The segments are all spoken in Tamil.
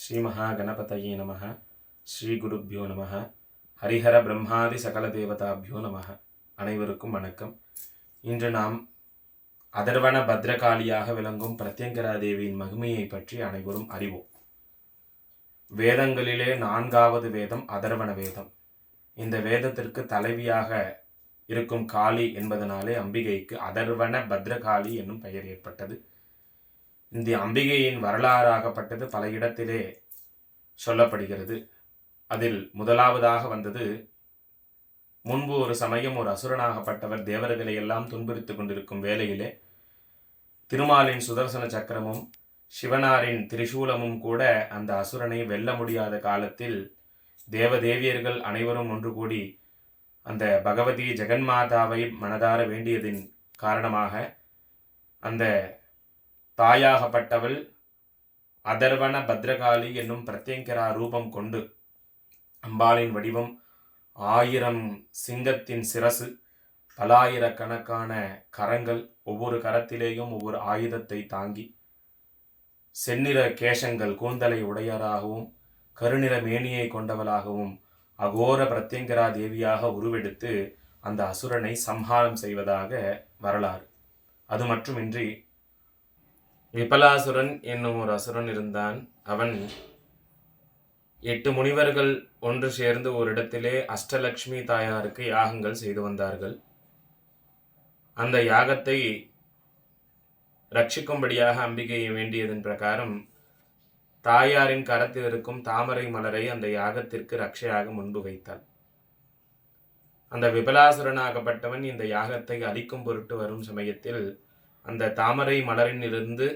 ஸ்ரீமஹா ஸ்ரீமகாகணபதயே நம ஸ்ரீகுருப்பியோ நம ஹரிஹர பிரம்மாதி சகல தேவதாபியோ நம அனைவருக்கும் வணக்கம். இன்று நாம் அதர்வன பத்ரகாளியாக விளங்கும் பிரத்யங்கரா தேவியின் மகிமையை பற்றி அனைவரும் அறிவோம். வேதங்களிலே நான்காவது வேதம் அதர்வன வேதம். இந்த வேதத்திற்கு தலைவியாக இருக்கும் காளி என்பதனாலே அம்பிகைக்கு அதர்வன பத்ரகாளி என்னும் பெயர் ஏற்பட்டது. இந்த அம்பிகையின் வரலாறாகப்பட்டது பல இடத்திலே சொல்லப்படுகிறது. அதில் முதலாவதாக வந்தது முன்பு ஒரு சமயம் ஒரு அசுரனாகப்பட்டவர் தேவர்களை எல்லாம் துன்புறுத்து கொண்டிருக்கும் வேளையிலே திருமாலின் சுதர்சன சக்கரமும் சிவனாரின் திரிசூலமும் கூட அந்த அசுரனை வெல்ல முடியாத காலத்தில் தேவதேவியர்கள் அனைவரும் ஒன்று கூடி அந்த பகவதி ஜெகன்மாதாவை மனதார வேண்டியதின் காரணமாக அந்த தாயாகப்பட்டவள் அதர்வன பத்ரகாளி என்னும் பிரத்யங்கரா ரூபம் கொண்டு அம்பாளின் வடிவம் ஆயிரம் சிங்கத்தின் சிரசு பலாயிரக்கணக்கான கரங்கள் ஒவ்வொரு கரத்திலேயும் ஒவ்வொரு ஆயுதத்தை தாங்கி செந்நிற கேசங்கள் கூந்தலை உடையராகவும் கருநிற மேனியை கொண்டவளாகவும் அகோர பிரத்யங்கரா தேவியாக உருவெடுத்து அந்த அசுரனை சம்ஹாரம் செய்வதாக வரலாறு. அது மட்டுமின்றி விபலாசுரன் என்னும் ஒரு அசுரன் இருந்தான். அவன் எட்டு முனிவர்கள் ஒன்று சேர்ந்து ஒரு இடத்திலே அஷ்டலக்ஷ்மி தாயாருக்கு யாகங்கள் செய்து வந்தார்கள். அந்த யாகத்தை ரட்சிக்கும்படியாக அம்பிகையை வேண்டியதன் பிரகாரம் தாயாரின் கரத்தில் இருக்கும் தாமரை மலரை அந்த யாகத்திற்கு ரட்சையாக முன்பு வைத்தாள். அந்த விபலாசுரனாகப்பட்டவன் இந்த யாகத்தை அழிக்கும் பொருட்டு வரும் சமயத்தில் அந்த தாமரை மலரினிலிருந்து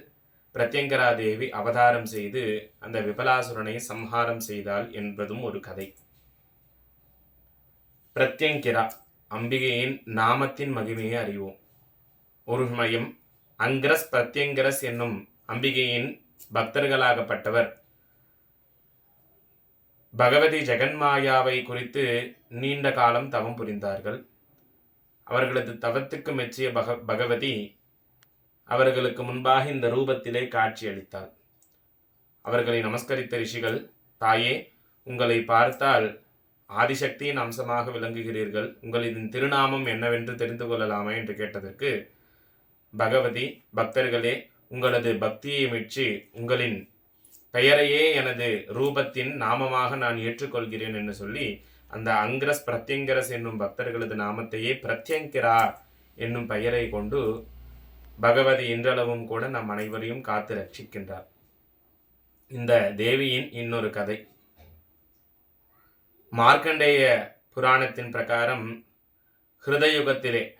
பிரத்யங்கரா தேவி அவதாரம் செய்து அந்த விபலாசுரனை சம்ஹாரம் செய்தாள் என்பதும் ஒரு கதை. பிரத்யங்கிரா அம்பிகையின் நாமத்தின் மகிமையை அறிவோம். ஒரு சமயம் அங்கிரஸ் பிரத்யங்கரஸ் என்னும் அம்பிகையின் பக்தர்களாகப்பட்டவர் பகவதி ஜெகன்மாயாவை குறித்து நீண்ட காலம் தவம் புரிந்தார்கள். அவர்களது தவத்துக்கு மெச்சிய பக பகவதி அவர்களுக்கு முன்பாக இந்த ரூபத்திலே காட்சியளித்தாள் அவர்களை நமஸ்கரித்த ரிஷிகள் தாயே உங்களை பார்த்தால் ஆதிசக்தியின் அம்சமாக விளங்குகிறீர்கள். உங்களின் திருநாமம் என்னவென்று தெரிந்து கொள்ளலாமா? என்று கேட்டதற்கு பகவதி பக்தர்களே உங்களது பக்தியை மெச்சி உங்களின் பெயரையே எனது ரூபத்தின் நாமமாக நான் ஏற்றுக்கொள்கிறேன் என்று சொல்லி அந்த அங்கிரஸ் பிரத்யங்கரஸ் என்னும் பக்தர்களது நாமத்தையே பிரத்யங்கிரா என்னும் பெயரை கொண்டு பகவதி இன்றளவும் கூட நம் அனைவரையும் காத்து ரட்சிக்கின்றார். இந்த தேவியின் இன்னொரு கதை. மார்க்கண்டேய புராணத்தின் பிரகாரம் ஹிருதயுகத்திலே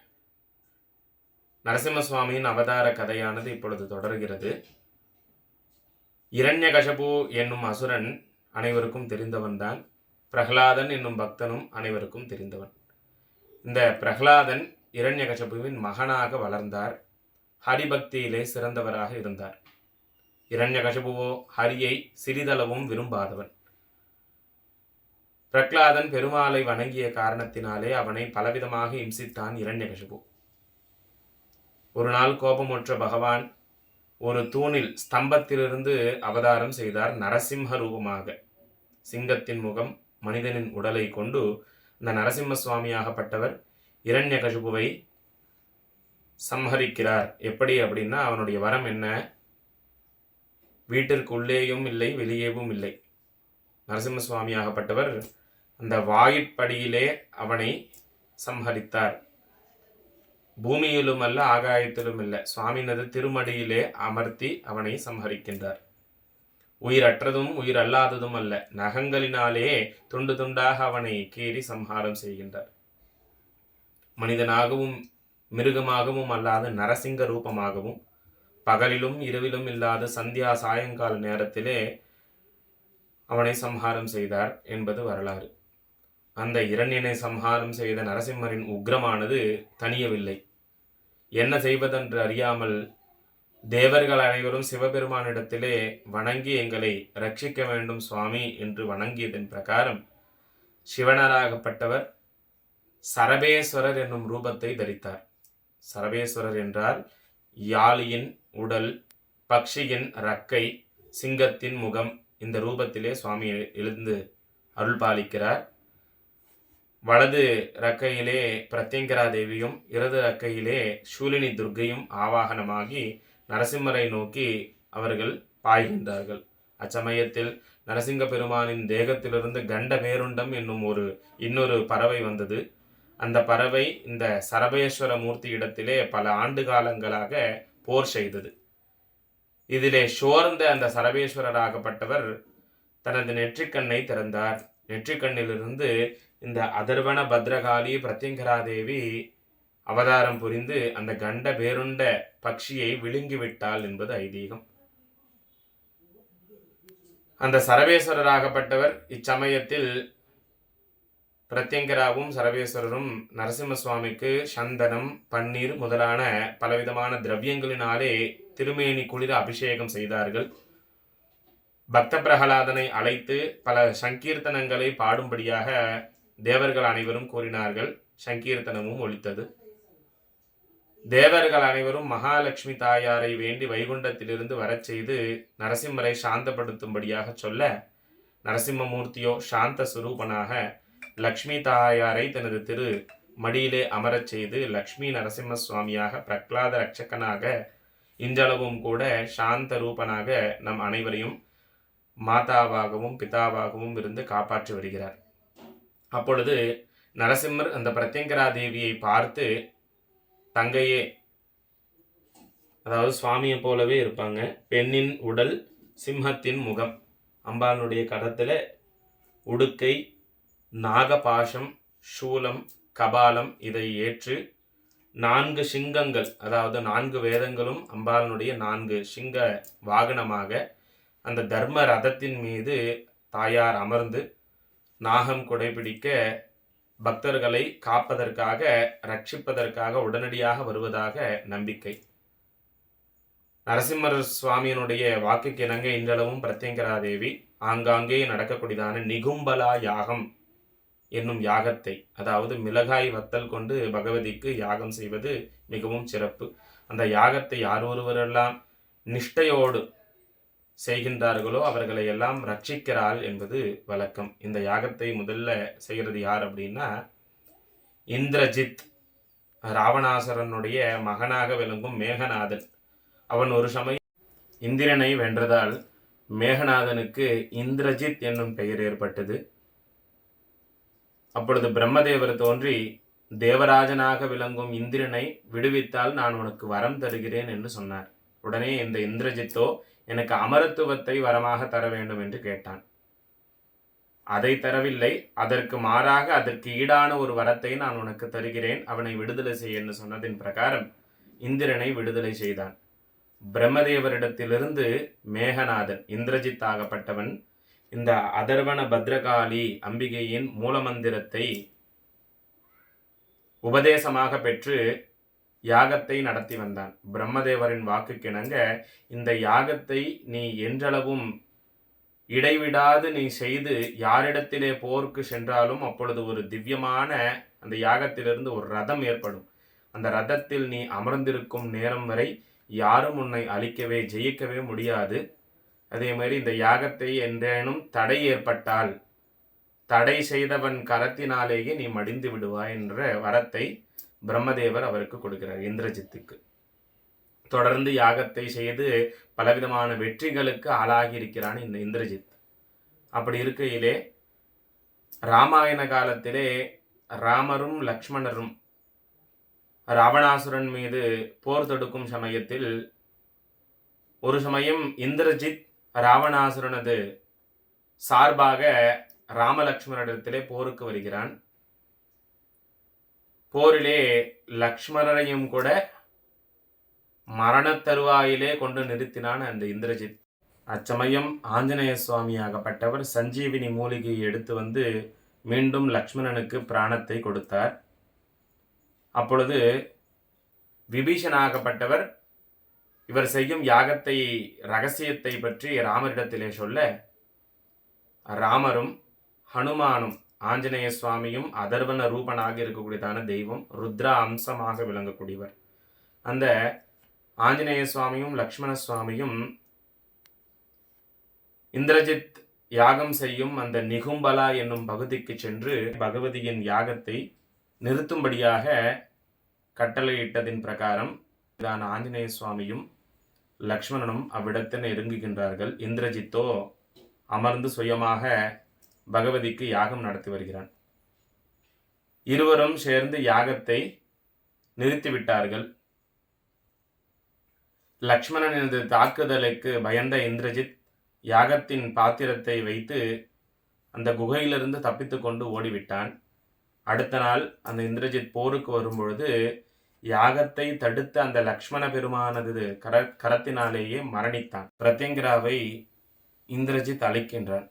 நரசிம்மசுவாமியின் அவதார கதையானது இப்பொழுது தொடர்கிறது. இரண்யகசபு என்னும் அசுரன் அனைவருக்கும் தெரிந்தவன்தான். பிரகலாதன் என்னும் பக்தனும் அனைவருக்கும் தெரிந்தவன். இந்த பிரகலாதன் இரண்யகசபுவின் மகனாக வளர்ந்தார். ஹரிபக்தியிலே சிறந்தவராக இருந்தார். இரண்யகசபுவோ ஹரியை சிறிதளவும் விரும்பாதவன். பிரகலாதன் பெருமாளை வணங்கிய காரணத்தினாலே அவனை பலவிதமாக இம்சித்தான் இரண்யகசபு. ஒரு நாள் கோபமுற்ற பகவான் ஒரு தூணில் ஸ்தம்பத்திலிருந்து அவதாரம் செய்தார் நரசிம்ம ரூபமாக. சிங்கத்தின் முகம் மனிதனின் உடலை கொண்டு இந்த நரசிம்ம சுவாமியாகப்பட்டவர் இரண்யகசுபுவை சம்ஹரிக்கிறார். எப்படி அப்படின்னா அவனுடைய வரம் என்ன? வீட்டிற்கு உள்ளேயும் இல்லை வெளியேவும் இல்லை. நரசிம்ம சுவாமியாகப்பட்டவர் அந்த வாயிற்படியிலே அவனை சம்ஹரித்தார். பூமியிலும் அல்ல ஆகாயத்திலும் இல்லை சுவாமினது திருமடியிலே அமர்த்தி அவனை சம்ஹரிக்கின்றார். உயிரற்றதும் உயிர் அல்லாததும் அல்ல நகங்களினாலே துண்டு துண்டாக அவனை கீறி சம்ஹாரம் செய்கின்றார். மனிதனாகவும் மிருகமாகவும் அல்லாத நரசிங்க ரூபமாகவும் பகலிலும் இரவிலும் இல்லாத சந்தியா சாயங்கால நேரத்திலே அவனை சம்ஹாரம் செய்தார் என்பது வரலாறு. அந்த இரண்யனை சம்ஹாரம் செய்த நரசிம்மரின் உக்ரமானது தனியவில்லை. என்ன செய்வதென்று அறியாமல் தேவர்கள் அனைவரும் சிவபெருமானிடத்திலே வணங்கி எங்களை ரட்சிக்க வேண்டும் சுவாமி என்று வணங்கியதன் பிரகாரம் சிவனராகப்பட்டவர் சரபேஸ்வரர் என்னும் ரூபத்தை தரித்தார். சரவேஸ்வரர் என்றால் யாளியின் உடல் பக்ஷியின் ரக்கை சிங்கத்தின் முகம் இந்த ரூபத்திலே சுவாமி எழுந்து அருள் பாலிக்கிறார் வலது ரக்கையிலே பிரத்யங்கரா தேவியும் இடது ரக்கையிலே சூலினி துர்க்கையும் ஆவாகனமாகி நரசிம்மரை நோக்கி அவர்கள் பாய்கின்றார்கள். அச்சமயத்தில் நரசிங்க பெருமானின் தேகத்திலிருந்து கண்ட பேருண்டம் என்னும் ஒரு இன்னொரு பறவை வந்தது. அந்த பறவை இந்த சரபேஸ்வர மூர்த்தி இடத்திலே பல ஆண்டு காலங்களாக போர் செய்தது. இதிலே சோர்ந்த அந்த சரபேஸ்வரராகப்பட்டவர் தனது நெற்றிக்கண்ணை திறந்தார். நெற்றிக்கண்ணிலிருந்து இந்த அதர்வன பத்ரகாளி பிரத்யங்கராதேவி அவதாரம் புரிந்து அந்த கண்ட பேருண்ட பக்ஷியை விழுங்கிவிட்டாள் என்பது ஐதீகம். அந்த சரவேஸ்வரராகப்பட்டவர் இச்சமயத்தில் பிரத்யங்கராவும் சரவேஸ்வரரும் நரசிம்ம சுவாமிக்கு சந்தனம் பன்னீர் முதலான பலவிதமான திரவியங்களினாலே திருமேனி குளிர அபிஷேகம் செய்தார்கள். பக்த பிரகலாதனை அழைத்து பல சங்கீர்த்தனங்களை பாடும்படியாக தேவர்கள் அனைவரும் கூறினார்கள். சங்கீர்த்தனமும் ஒலித்தது. தேவர்கள் அனைவரும் மகாலட்சுமி தாயாரை வேண்டி வைகுண்டத்திலிருந்து வரச் செய்து நரசிம்மரை சாந்தப்படுத்தும்படியாக சொல்ல நரசிம்மமூர்த்தியோ சாந்த சுரூபனாக லக்ஷ்மி தாயாரை தனது திரு மடியிலே அமரச் செய்து லக்ஷ்மி நரசிம்ம சுவாமியாக பிரகலாத ரட்சகனாக இன்றளவும் கூட சாந்த ரூபனாக நம் அனைவரையும் மாதாவாகவும் பிதாவாகவும் இருந்து காப்பாற்றி வருகிறார். அப்பொழுது நரசிம்மர் அந்த பிரத்யங்கரா தேவியை பார்த்து தங்கையே அதாவது சுவாமியை போலவே இருப்பாங்க. பெண்ணின் உடல் சிம்மத்தின் முகம் அம்பாளுடைய கடத்தில் உடுக்கை நாகபாஷம் சூலம் கபாலம் இதை ஏற்று நான்கு சிங்கங்கள் அதாவது நான்கு வேதங்களும் அம்பாளனுடைய நான்கு சிங்க வாகனமாக அந்த தர்ம ரதத்தின் மீது தாயார் அமர்ந்து நாகம் குடைபிடிக்க பக்தர்களை காப்பதற்காக ரட்சிப்பதற்காக உடனடியாக வருவதாக நம்பிக்கை. நரசிம்மர் சுவாமியினுடைய வாக்குக்கு இணங்க இன்றளவும் பிரத்யங்கராதேவி ஆங்காங்கே நடக்கக்கூடியதான நிகும்பலா யாகம் என்னும் யாகத்தை அதாவது மிளகாய் வத்தல் கொண்டு பகவதிக்கு யாகம் செய்வது மிகவும் சிறப்பு. அந்த யாகத்தை யார் ஒருவரெல்லாம் நிஷ்டையோடு செய்கின்றார்களோ அவர்களை எல்லாம் ரட்சிக்கிறாள் என்பது வழக்கம். இந்த யாகத்தை முதல்ல செய்கிறது யார் அப்படின்னா இந்திரஜித் ராவணாசரனுடைய மகனாக விளங்கும் மேகநாதன். அவன் ஒரு சமயம் இந்திரனை வென்றதால் மேகநாதனுக்கு இந்திரஜித் என்னும் பெயர் ஏற்பட்டது. அப்பொழுது பிரம்மதேவர் தோன்றி தேவராஜனாக விளங்கும் இந்திரனை விடுவித்தால் நான் உனக்கு வரம் தருகிறேன் என்று சொன்னார். உடனே இந்த இந்திரஜித்தோ எனக்கு அமரத்துவத்தை வரமாக தர வேண்டும் என்று கேட்டான். அதை தரவில்லை அதற்கு மாறாக அதற்கு ஈடான ஒரு வரத்தை நான் உனக்கு தருகிறேன் அவனை விடுதலை செய் என்று சொன்னதின் பிரகாரம் இந்திரனை விடுதலை செய்தான். பிரம்மதேவரிடத்திலிருந்து மேகநாதன் இந்திரஜித் ஆகப்பட்டவன் இந்த அதர்வன பத்ரகாளி அம்பிகையின் மூலமந்திரத்தை உபதேசமாக பெற்று யாகத்தை நடத்தி வந்தான். பிரம்மதேவரின் வாக்குக்கிணங்க இந்த யாகத்தை நீ என்றளவும் இடைவிடாது நீ செய்து யாரிடத்திலே போருக்கு சென்றாலும் அப்பொழுது ஒரு திவ்யமான அந்த யாகத்திலிருந்து ஒரு ரதம் ஏற்படும். அந்த ரதத்தில் நீ அமர்ந்திருக்கும் நேரம் வரை யாரும் உன்னை அழிக்கவே ஜெயிக்கவே முடியாது. அதே மாதிரி இந்த யாகத்தை என்றேனும் தடை ஏற்பட்டால் தடை செய்தவன் கரத்தினாலேயே நீ மடிந்து விடுவாய் என்ற வரத்தை பிரம்மதேவர் அவருக்கு கொடுக்கிறார் இந்திரஜித்துக்கு. தொடர்ந்து யாகத்தை செய்து பலவிதமான வெற்றிகளுக்கு ஆளாகி இருக்கிறான் இந்த இந்திரஜித். அப்படி இருக்கையிலே ராமாயண காலத்திலே ராமரும் லக்ஷ்மணரும் ராவணாசுரன் மீது போர் தொடுக்கும் சமயத்தில் ஒரு சமயம் இந்திரஜித் ராவணாசுரனது சார்பாக ராமலக்ஷ்மணரிடத்திலே போருக்கு வருகிறான். போரிலே லக்ஷ்மணரையும் கூட மரணத் தருவாயிலே கொண்டு நிறுத்தினான் அந்த இந்திரஜித். அச்சமயம் ஆஞ்சநேய சுவாமியாகப்பட்டவர் சஞ்சீவினி மூலிகையை எடுத்து வந்து மீண்டும் லக்ஷ்மணனுக்கு பிராணத்தை கொடுத்தார். அப்பொழுது விபீஷனாகப்பட்டவர் இவர் செய்யும் யாகத்தை ரகசியத்தை பற்றி ராமரிடத்திலே சொல்ல ராமரும் ஹனுமானும் ஆஞ்சநேய சுவாமியும் அதர்வன ரூபனாக இருக்கக்கூடியதான தெய்வம் ருத்ரா அம்சமாக விளங்கக்கூடியவர். அந்த ஆஞ்சநேய சுவாமியும் லக்ஷ்மண சுவாமியும் இந்திரஜித் யாகம் செய்யும் அந்த நிகும்பலா என்னும் பகுதிக்கு சென்று பகவதியின் யாகத்தை நிறுத்தும்படியாக கட்டளையிட்டதின் பிரகாரம் தான் ஆஞ்சநேய சுவாமியும் லக்ஷ்மணனும் அவ்விடத்தில் நெருங்குகின்றார்கள் இந்திரஜித்தோ அமர்ந்து சுயமாக பகவதிக்கு யாகம் நடத்தி வருகிறான். இருவரும் சேர்ந்து யாகத்தை நிறுத்திவிட்டார்கள். லக்ஷ்மணனது தாக்குதலுக்கு பயந்த இந்திரஜித் யாகத்தின் பாத்திரத்தை வைத்து அந்த குகையிலிருந்து தப்பித்து கொண்டு ஓடிவிட்டான். அடுத்த நாள் அந்த இந்திரஜித் போருக்கு வரும்பொழுது யாகத்தை தடுத்த அந்த லக்ஷ்மண பெருமானது கர கரத்தினாலேயே மரணித்தான். பிரத்யங்கராவை இந்திரஜித் அழைக்கின்றான்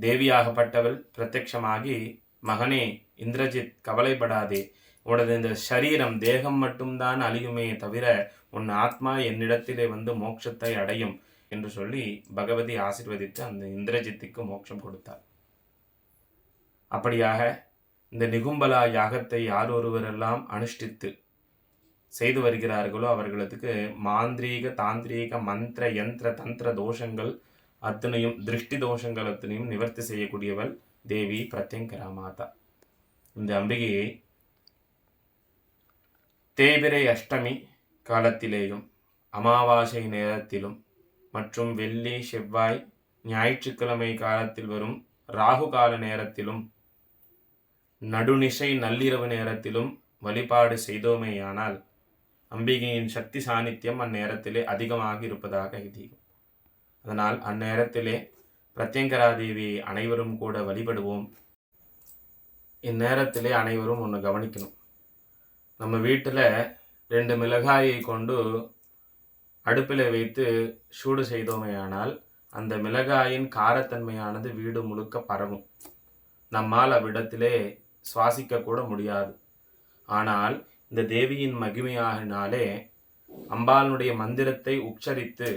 தேவியாகப்பட்டவள் பிரத்யக்ஷமாகி மகனே இந்திரஜித் கவலைப்படாதே. உனது இந்த சரீரம் தேகம் மட்டும்தான் அழியுமே தவிர உன் ஆத்மா என்னிடத்திலே வந்து மோட்சத்தை அடையும் என்று சொல்லி பகவதி ஆசிர்வதித்து அந்த இந்திரஜித்துக்கு மோட்சம் கொடுத்தார். அப்படியாக இந்த நிகும்பலா யாகத்தை யார் ஒருவரெல்லாம் அனுஷ்டித்து செய்து வருகிறார்களோ அவர்களுக்கு மாந்திரீக தாந்திரீக மந்திர யந்திர தந்திர தோஷங்கள் அத்தனையும் திருஷ்டி தோஷங்கள் அத்தனையும் நிவர்த்தி செய்யக்கூடியவள் தேவி பிரத்யங்கரா மாதா இந்த அம்பிகையை தேபிரை அஷ்டமி காலத்திலேயும் அமாவாசை நேரத்திலும் மற்றும் வெள்ளி செவ்வாய் ஞாயிற்றுக்கிழமை காலத்தில் வரும் ராகு கால நேரத்திலும் நடுநிசை நள்ளிரவு நேரத்திலும் வழிபாடு செய்தோமேயானால் அம்பிகையின் சக்தி சாநித்தியம் அந்நேரத்திலே அதிகமாக இருப்பதாக ஐதீகம். அதனால் அந்நேரத்திலே பிரத்யங்கராதேவியை அனைவரும் கூட வழிபடுவோம். இந்நேரத்திலே அனைவரும் ஒன்று கவனிக்கணும். நம்ம வீட்டில் ரெண்டு மிளகாயை கொண்டு அடுப்பில் வைத்து சூடு செய்தோமேயானால் அந்த மிளகாயின் காரத்தன்மையானது வீடு முழுக்க பரவும். நம்மால் அவ்விடத்திலே சுவாசிக்க கூட முடியாது. ஆனால் இந்த தேவியின் மகிமையாகினாலே அம்பாளுடைய மந்திரத்தை உச்சரித்து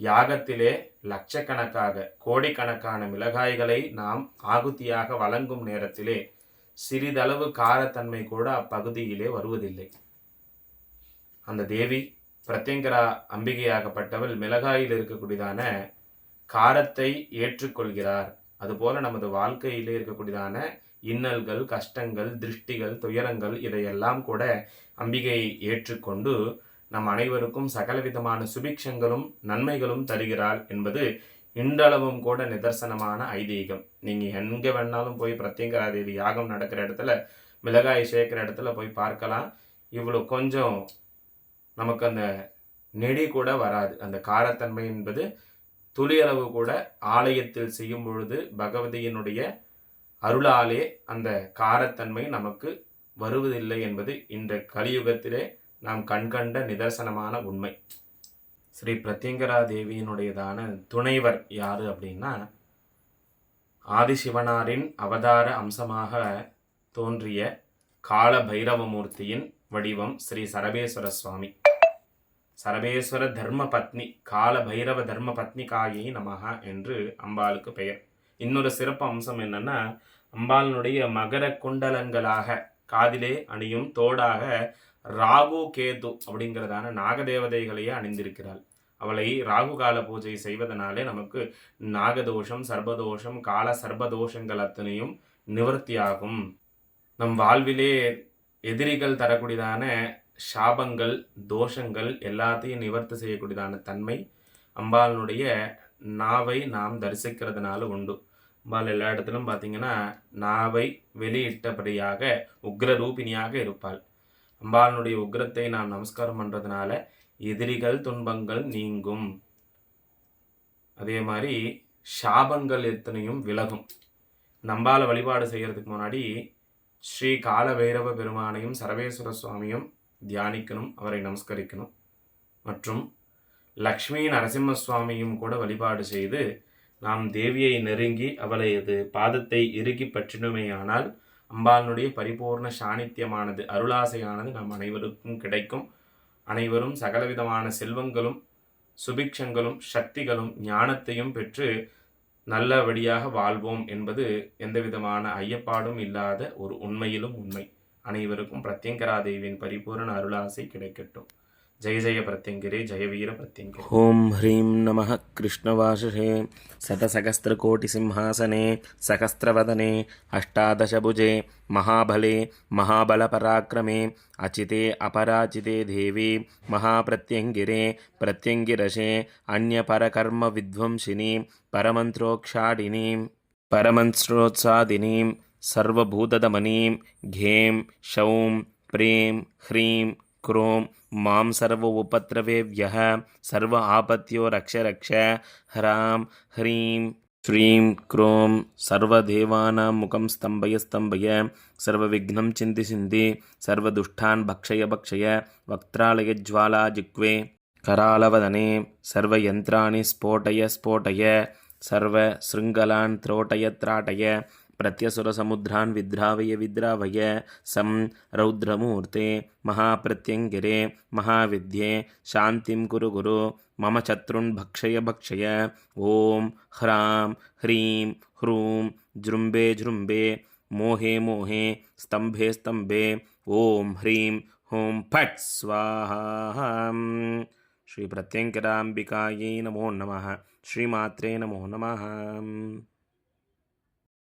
யாகத்திலே லட்சக்கணக்காக கோடிக்கணக்கான மிளகாய்களை நாம் ஆகுதியாக வழங்கும் நேரத்திலே சிறிதளவு காரத்தன்மை கூட அப்பகுதியிலே வருவதில்லை. அந்த தேவி பிரத்யங்கரா அம்பிகையாகப்பட்டவள் மிளகாயில் இருக்கக்கூடியதான காரத்தை ஏற்றுக்கொள்கிறார். அதுபோல நமது வாழ்க்கையிலே இருக்கக்கூடியதான இன்னல்கள் கஷ்டங்கள் திருஷ்டிகள் துயரங்கள் இதையெல்லாம் கூட அம்பிகை ஏற்றுக்கொண்டு நம் அனைவருக்கும் சகலவிதமான சுபிக்ஷங்களும் நன்மைகளும் தருகிறாள் என்பது இன்றளவும் கூட நிதர்சனமான ஐதீகம். நீங்கள் எங்கே வேணாலும் போய் பிரத்யங்கரா தேவி யாகம் நடக்கிற இடத்துல மிளகாய் சேர்க்கிற இடத்துல போய் பார்க்கலாம். இவ்வளோ கொஞ்சம் நமக்கு அந்த நெடி கூட வராது. அந்த காரத்தன்மை என்பது துளியளவு கூட ஆலயத்தில் செய்யும் பொழுது பகவதியினுடைய அருளாலே அந்த காரத்தன்மை நமக்கு வருவதில்லை என்பது இந்த கலியுகத்திலே நாம் கண்கண்ட நிதர்சனமான உண்மை. ஸ்ரீ பிரத்யங்கரா தேவியினுடையதான துணைவர் யார் அப்படின்னா ஆதிசிவனாரின் அவதார அம்சமாக தோன்றிய கால பைரவமூர்த்தியின் வடிவம் ஸ்ரீ சரபேஸ்வர சுவாமி. சரபேஸ்வர தர்ம பத்னி கால பைரவ தர்ம பத்னிகாயை நமகா என்று அம்பாளுக்கு பெயர். இன்னொரு சிறப்பு அம்சம் என்னன்னா அம்பாளினுடைய மகர குண்டலங்களாக காதிலே அணியும் தோடாக ராகு கேது அப்படிங்கிறதான நாகதேவதைகளையே அணிந்திருக்கிறாள். அவளை ராகு கால பூஜை செய்வதனாலே நமக்கு நாகதோஷம் சர்பதோஷம் கால சர்பதோஷங்கள் அத்தனையும் நிவர்த்தியாகும். நம் வாழ்விலே எதிரிகள் தரக்கூடியதான சாபங்கள் தோஷங்கள் எல்லாத்தையும் நிவர்த்தி செய்யக்கூடியதான தன்மை அம்பாளனுடைய நாவை நாம் தரிசிக்கிறதுனால உண்டு. பால் எல்லா இடத்துலையும் பார்த்தீங்கன்னா நாவை வெளியிட்டபடியாக உக்ர ரூபிணியாக இருப்பாள். அம்பாளனுடைய உக்ரத்தை நாம் நமஸ்காரம் பண்ணுறதுனால எதிரிகள் துன்பங்கள் நீங்கும். அதே மாதிரி சாபங்கள் எத்தனையும் விலகும். நம்பால வழிபாடு செய்கிறதுக்கு முன்னாடி ஸ்ரீ கால பைரவ பெருமானையும் சரவேஸ்வர சுவாமியும் தியானிக்கணும் அவரை நமஸ்கரிக்கணும். மற்றும் லக்ஷ்மி நரசிம்ம சுவாமியும் கூட வழிபாடு செய்து நாம் தேவியை நெருங்கி அவளது பாதத்தை இறுக்கி பற்றினுமேயானால் அம்பாளுடைய பரிபூர்ண சாணித்தியமானது அருளாசையானது நம் அனைவருக்கும் கிடைக்கும். அனைவரும் சகலவிதமான செல்வங்களும் சுபிக்ஷங்களும் சக்திகளும் ஞானத்தையும் பெற்று நல்லபடியாக வாழ்வோம் என்பது எந்தவிதமான ஐயப்பாடும் இல்லாத ஒரு உண்மையிலும் உண்மை. அனைவருக்கும் பிரத்யங்கரா தேவியின் பரிபூரண அருளாசை கிடைக்கட்டும். జయ జయ ప్రత్యంగిరి జయ వీర ప్రత్యంగిరి ఓం హ్రీం నమ కృష్ణవాసుషే శతసహస్రకోటి సింహాసనే సహస్రవదనే అష్టాదశభుజే మహాబలే మహాబల పరాక్రమే అచితే అపరాచితే దేవి మహాప్రత్యంగిరే ప్రత్యంగిరసే అన్యపరకర్మ విధ్వంసిని పరమంత్రోక్షాడిని పరమంత్రోత్సాదిని సర్వభూతదమనీం ఘేం శౌం ప్రేం హ్రీం क्रों मां सर्व उपद्रवेभ्यः सर्व आपत्यो रक्ष रक्ष ह्रां ह्रीं श्रीं क्रों सर्वदेवानां मुखं स्तम्भय स्तम्भय सर्वविघ्नं चिन्ति चिन्ति सर्वदुष्टान् भक्षय भक्षय वक्त्रालयज्वाला जिह्वे करालवदने सर्वयन्त्राणि स्फोटय स्फोटय सर्वशृङ्खलान् त्रोटय त्राटय ప్రత్యసురసముద్రాన్ విద్రావయ విద్రావయ సం రౌద్రమూర్తే మహాప్రత్యంగిరే మహావిద్యే శాంతిం కురు గురు మమ శత్రున్ భక్షయ భక్షయ ఓం హ్రాం హ్రీం హ్రూం జృంబే జృంబే మోహే మోహే స్తంభే స్తంభే ఓం హ్రీం హూం ఫట్ స్వాహా శ్రీ ప్రత్యంకరాంబికాయై నమో నమ శ్రీమాత్రే నమో నమ